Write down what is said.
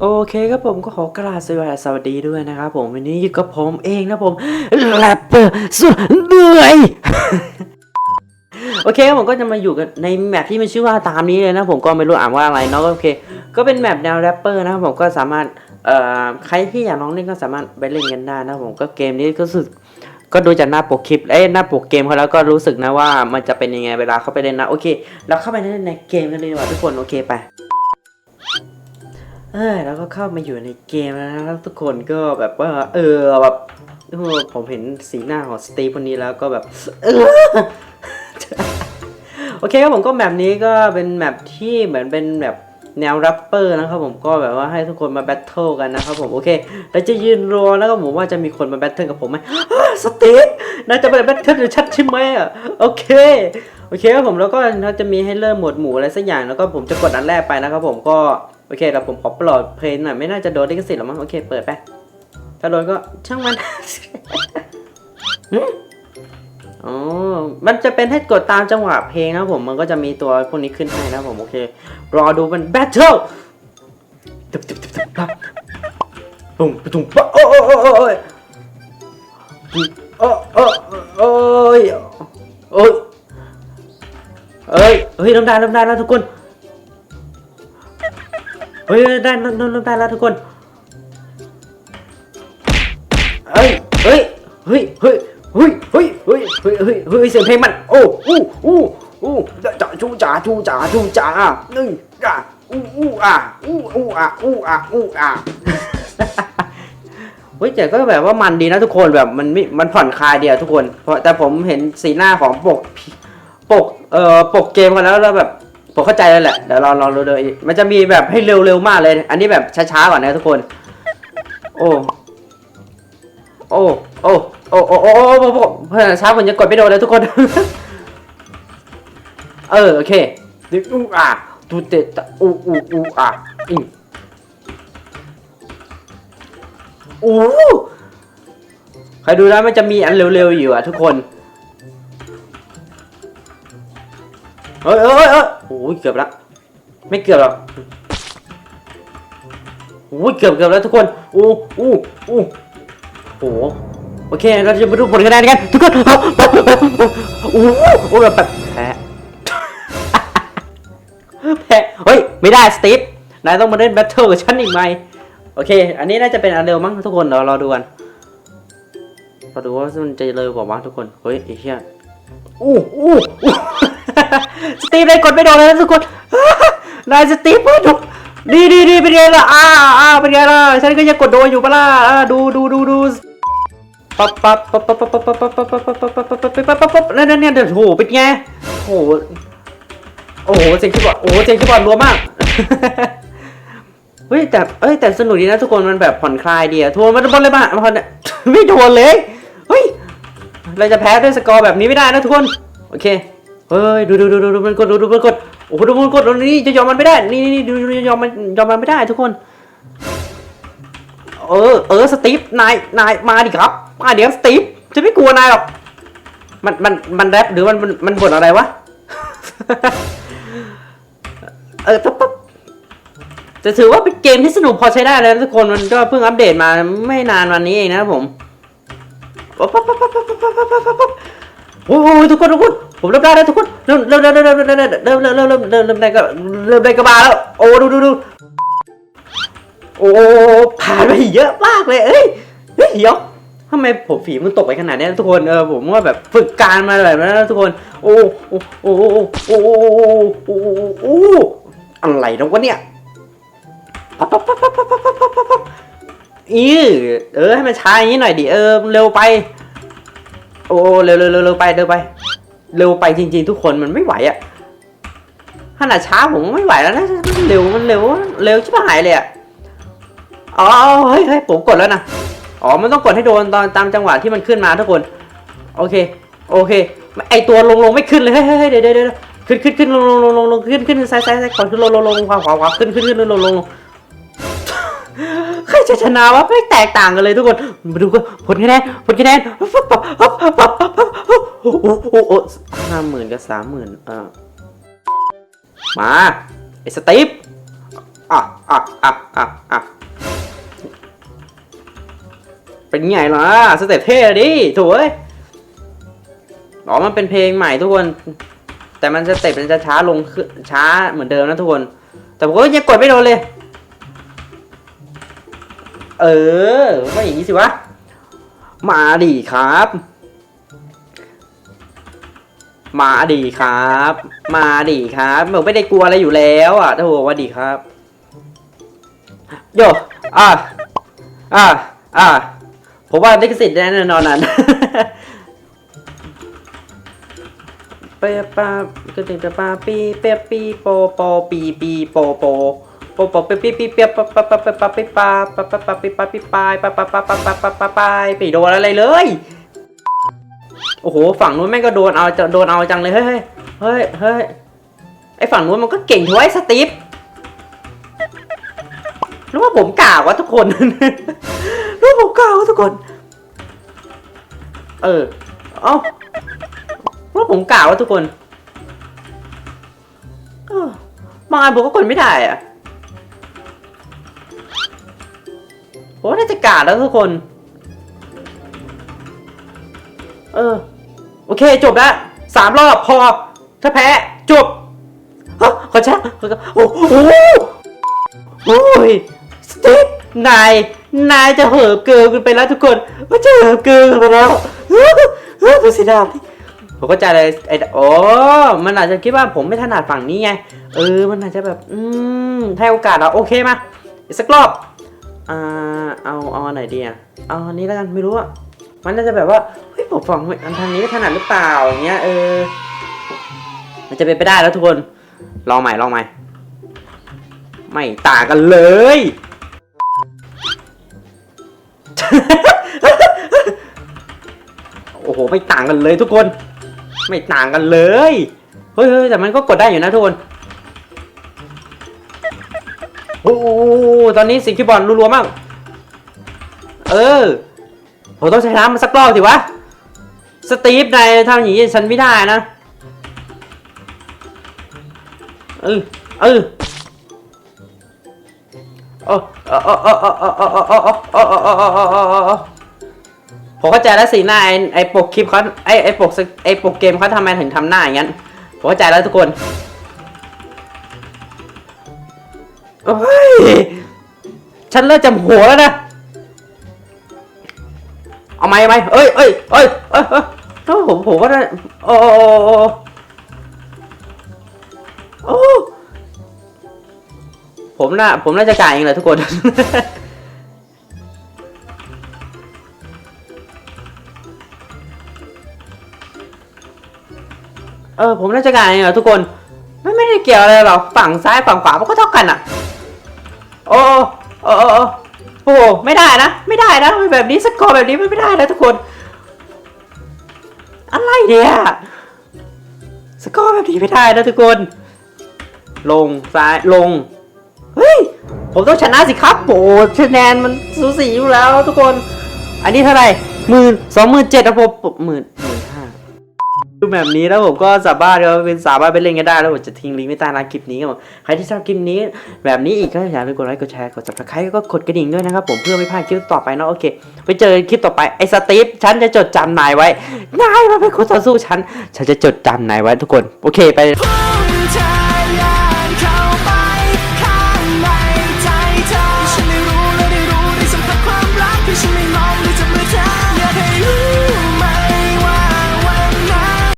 โอเคครับผมก็ขอกราบสวัสดีด้วยนะครับผมวันนี้อยู่กับผมเองนะผมแรปเปอร์สุดเหนื่อยโอเคครับผมก็จะมาอยู่กันในแมปที่มันชื่อว่าตามนี้เลยนะผมก็ไม่รู้อ่านว่าอะไรเนาะโอเค ก็เป็นแมปแนวแรปเปอร์นะครับผมก็สามารถ ใครที่อยากลองเล่นก็สามารถไปเล่นกันได้นะผมก็เกมนี้ก็สึกก็ดูจากหน้าปกคลิป เอ้ยหน้าปกเกมเขาแล้วก็รู้สึกนะว่ามันจะเป็นยังไงเวลาเข้าไปเล่นนะ โอเค เราเข้าไปเล่นในเกมกันเลยดีกว่าทุกคน โอเคไป เออแล้วก็เข้ามาอยู่ในเกมแล้วนะทุกคนก็แบบว่า เออแบบโอ้ผมเห็นสีหน้าของสตีฟคนนี้แล้วก็แบบ เออโอเคครับผมก็แมปนี้ก็เป็นแมปที่เหมือนเป็นแบบ แนวแรปเปอร์นะครับผมก็แบบว่าให้ทุกคนมาแบทเทิลกันนะครับผมโอเคเราจะยืนรอแล้วก็ผมว่าจะมีคนมาแบทเทิลกับผมไหมสตีฟน่าจะมาแบทเทิลหรือชัดใช่ไหมอะโอเคโอเคครับผมแล้วก็เราจะมีให้เริ่มหมวดหมู่อะไรสักอย่างแล้วก็ผมจะกดอันแรกไปนะครับผมก็โอเคแล้วผมขอปลอดเพลงหน่อยไม่น่าจะโดนลิขสิทธิ์หรอกมั้งโอเคเปิดไปถ้าโดนก็ช่างมันหึ อ๋อ มันจะเป็นให้กดตามจังหวะเพลงนะผม มันก็จะมีตัวพวกนี้ขึ้นให้นะผม โอเค รอดูมันแบทเทิลตึบตึบตึบตึ๊บปุ่มปุ่มปั๊บโอ้โอ้โอ้โอ้ยโอ้โอ้โอ้ยโอ้ยเอ้ย เฮ้ยน้ำได้น้ำได้แล้วทุกคน เฮ้ยได้น้ำน้ำได้แล้วทุกคน เฮ้ย เฮ้ย เฮ้ย เฮ้ย เฮ้ยเฮ้ยเฮ้ยเฮ้ยเฮ้ยเฮ้ยเสียงเพลงมัน โอ้อู้อู้อู้จ่าจูจ่าจูจ่าจูจ่าหนึ่งจ่าอู้อู้อะอู้อู้อะอู้อะอู้อะเฮ้ยแต่ก็แบบว่ามันดีนะทุกคนแบบมันม่มันผ่อนคลายเดียวทุกคน เพราะแต่ผมเห็นสีหน้าของปกปกเอ่อปกเกมกันแล้วแล้วแบบผมเข้าใจแล้วแหละเดี๋ยวลองลองดูเลยมันจะมีแบบให้เร็วๆมากเลย อันนี้แบบช้าๆก่อนนะทุกคน โอ้ โอ้โอ้โอ้โอ้โอ้โอ้โอ้โอ้เพื่อนช้าผมจะกดไม่โดนเลยทุกคน เออโอเคดิอูอะตูเตตอูอูอูอะอิงอู้ใครดูแล้วมันจะมีอันเร็วๆอยู่อะทุกคนเฮ้ยเฮ้ยเฮ้ยโอ้ยเกือบละไม่เกือบหรอกโอ้ยเกือบเกือบแล้วทุกคนอู้อู้อู้ โอ้โหโอเค เราจะมาดูผลคะแนนกันทุกคนโอ้โหแบบแพ้แพ้เฮ้ย ไม่ได้สตีฟนายต้องมาเล่นแบทเทิลกับฉันอีกไหมโอเค อันนี้น่าจะเป็นอันเร็วมั้งทุกคนเดี๋ยวรอดูกันรอดูว่ามันจะเร็วกว่ามั้งทุกคน เฮ้ยไอ้เหี้ยอู้อู้สตีฟได้กดไม่โดนเลยนะทุกคน นายสตีฟดูดีดีดีเป็นไงล่ะอ่าอ่าเป็นไงล่ะ ฉันก็ยังกดโดนอยู่ปะล่ะอ่าดูดูดูดู ปั๊บปั๊บปั๊บปั๊บปั๊บปั๊บปั๊บปั๊บปั๊บปั๊บปั๊บปั๊บปั๊บปั๊บปั๊บปั๊บปั๊บนั่นนั่นเนี่ยโอ้โหเป็นไงโอ้โหโอ้โหเสียงคีย์บอร์ดโอ้โหเสียงคีย์บอร์ดรัวมากเฮ้ยแต่เอ้ยแต่สนุกดีนะทุกคนมันแบบผ่อนคลายดีอะทัวร์มันบอลเลยป่ะมันไม่โดนเลยเฮ้ยเราจะแพ้ด้วยสกอร์แบบนี้ไม่ได้นะทุกคนโอเคเฮ้ยดูดูดูดูดูมันกดดูดูมันกดโอ้โหดูมันกดนี่จะยอมมันไม่ได้นี่นี่ดูยอมมันยอมมันไม่ได้ทุกคน เออ เออ สตีฟ นาย นาย มาดิครับ มาเดี๋ยวสตีฟ จะไม่กลัวนายหรอก มัน มัน มันแรปหรือมันมันมันบ่นอะไรวะ เออปั๊บปั๊บจะถือว่าเป็นเกมที่สนุกพอใช้ได้แล้วทุกคน มันก็เพิ่งอัปเดตมาไม่นานวันนี้เองนะครับผมปั๊บปั๊บปั๊บปั๊บปั๊บปั๊บปั๊บปั๊บปั๊บปั๊บโอ้โหทุกคนทุกคนผมเริ่มได้แล้วทุกคน เริ่มเริ่มเริ่มเริ่มเริ่มเริ่มเริ่มเริ่มเริ่มเริ่มเริ่มเริ่มได้ก็เริ่มได้กระบาแล้ว โอ้ดูดูดู อ้ผ่านไปเยอะมากเลย เอ้ยเฮ้ยเดี๋ยวทำไมผมฝีมันตกไปขนาดนี้ทุกคนเออผมว่าแบบฝึกการมาแบบนั้นนะทุกคนโอ้โอ้โอ้โอ้โอ้โอ้โอ้อะไรนะวะเนี่ยปั๊บปั๊บปั๊บปั๊บปั๊บปั๊บปั๊บปั๊บปั๊บอีเออให้มันช้าอย่างนี้หน่อยดิเออเร็วไป โอ้เร็วเร็วเร็วไปเร็วไป เร็วไปจริง ๆ ทุกคนมันไม่ไหวอะขนาดช้าผมไม่ไหวแล้วนะเร็วมันเร็วเร็วชิบหายเลยอะ อ๋อเฮ้ยเฮ้ยผมกดแล้วนะ อ๋อ มันต้องกดให้โดนตอนตามจังหวะที่มันขึ้นมาทุกคน โอเค โอเค ไอตัวลงลงไม่ขึ้นเลย เฮ้ยเฮ้ยเดี๋ยวเดี๋ยวเดี๋ยวขึ้นขึ้นขึ้นลงลงลงลงลงขึ้นขึ้นซ้ายซ้ายซ้ายก่อนขึ้นลงลงลงขวาขวาขวาขึ้นขึ้นขึ้นลงลงลงใครจะชนะวะไม่แตกต่างกันเลยทุกคน มาดูกันผลคะแนนผลคะแนนโอ้โหโอ้โหห้าหมื่นกับสามหมื่นอ่ามาไอสตีฟอะอะอะอะอะ เป็นไงล่ะสเต็ปเท่ดิถูกเอ้ยอ๋อมันเป็นเพลงใหม่ทุกคน แต่มันสเต็ปมันจะช้าลงช้าเหมือนเดิมนะทุกคน แต่ผมก็ยังกดไม่โดนเลย เออก็อย่างนี้สิวะ มาดีครับ มาดีครับ มาดีครับผมไม่ได้กลัวอะไรอยู่แล้วอะถ้าบอกว่าดีครับ โยอะอะอะ ผมว่าลิขสิทธิ์แน่นอนนั้นเปียปาก็ถึงจะปาปีเปียปีโปโปปีปีโปโปโปโปเปียปีปีเปียปะปะปะปะปะปีปาปะปะปะปีปาปีปาปะปะปะปะปะปะปะปาไปโดนอะไรเลย โอ้โหฝั่งนู้นแม่งก็โดนเอาจะโดนเอาจังเลยเฮ้ยเฮ้ยเฮ้ยไอฝั่งนู้นมันก็เก่งถวยสตีฟรู้ว่าผมกล่าวว่าทุกคน ว่าผมกล่าวว่าทุกคน เออ เอ้าว่าผมกล่าวว่าทุกคนเออบางอันผมก็กดไม่ได้อะผมว่าน่าจะกาดแล้วทุกคน เออ โอเค จบแล้วสามรอบพอ ถ้าแพ้ จบฮะขอช้าขอช้าโอ้โหโอ้ยสตีฟนาย นายจะเหิบเกินกันไปแล้วทุกคนว่าจะเหิบเกินกันไปแล้วเฮ้ยเฮ้ยดูสิดาพี่ผมก็ใจเลยไอ้โอ้มันอาจจะคิดว่าผมไม่ถนัดฝั่งนี้ไง เออ มันอาจจะแบบ อืมให้โอกาสเราโอเคมาอีกสักรอบ อ่า เอา เอาไหนดีอะ เอาอันนี้แล้วกัน ไม่รู้อะ มันน่าจะแบบว่า เฮ้ยผมฝั่งอันทางนี้ไม่ถนัดหรือเปล่าอย่างเงี้ย เออ มันจะเป็นไปได้แล้วทุกคน ลองใหม่ ลองใหม่ ไม่ต่างกันเลย โอ้โหไม่ต่างกันเลยทุกคน ไม่ต่างกันเลยเฮ้ยแต่มันก็กดได้อยู่นะทุกคนโอ้โหตอนนี้สิงคีบอร์ดรัวๆมาก เออผมต้องใช้น้ำมาสักรอบสิวะ สตีฟนายทำอย่างนี้ฉันไม่ได้นะ เออ เออ ผมเข้าใจแล้วสิหน้าไอ้ไอ้ปกคลิปเขาไอ้ไอ้ปกไอ้ปกเกมเขาทำไมถึงทำหน้าอย่างนั้นผมเข้าใจแล้วทุกคนโอ้ยฉันเริ่มจำหัวแล้วนะเอาไหมไหมเอ้ยเอ้ยเอ้ยเอ้ยเอ้ยโอ้ผมผมก็ได้โอ้โอ้โอ้โอ้โอ้ ผมน่าผมน่าจะจ่ายเองเลยทุกคน เออผมน่าจะจ่ายเองเหรอทุกคน ไม่ไม่ได้เกี่ยวอะไรหรอกฝั่งซ้ายฝั่งขวามันก็เท่ากันอะ โอ้โอ้โอ้โอ้โหไม่ได้นะ ไม่ได้นะแบบนี้สกอร์แบบนี้ไม่ได้นะทุกคน อะไรเนี่ยสกอร์แบบนี้ไม่ได้นะทุกคน ลงซ้ายลง เฮ้ย ผมต้องชนะสิครับโอ้คะแนนมันสูสีอยู่แล้วทุกคน อันนี้เท่าไหร่หมื่นสองหมื่นเจ็ดนะผมหมื่นหมื่นห้าดูแบบนี้แล้วผมก็สามารถก็เป็นสามารถไปเล่นกันได้แล้วผมจะทิ้งลิงก์ไว้ใต้ล่างคลิปนี้ครับผมใครที่ชอบคลิปนี้ แบบนี้อีกก็อย่าลืมกดไลค์กดแชร์กด subscribe ก็กดกระดิ่งด้วยนะครับผมเพื่อไม่พลาดคลิปต่อไปเนาะโอเคไปเจอคลิปต่อไปไอ้สตีฟฉันจะจดจำนายไว้นายมาเป็นคู่ต่อสู้ฉันฉันจะจดจำนายไว้ทุกคนโอเคไป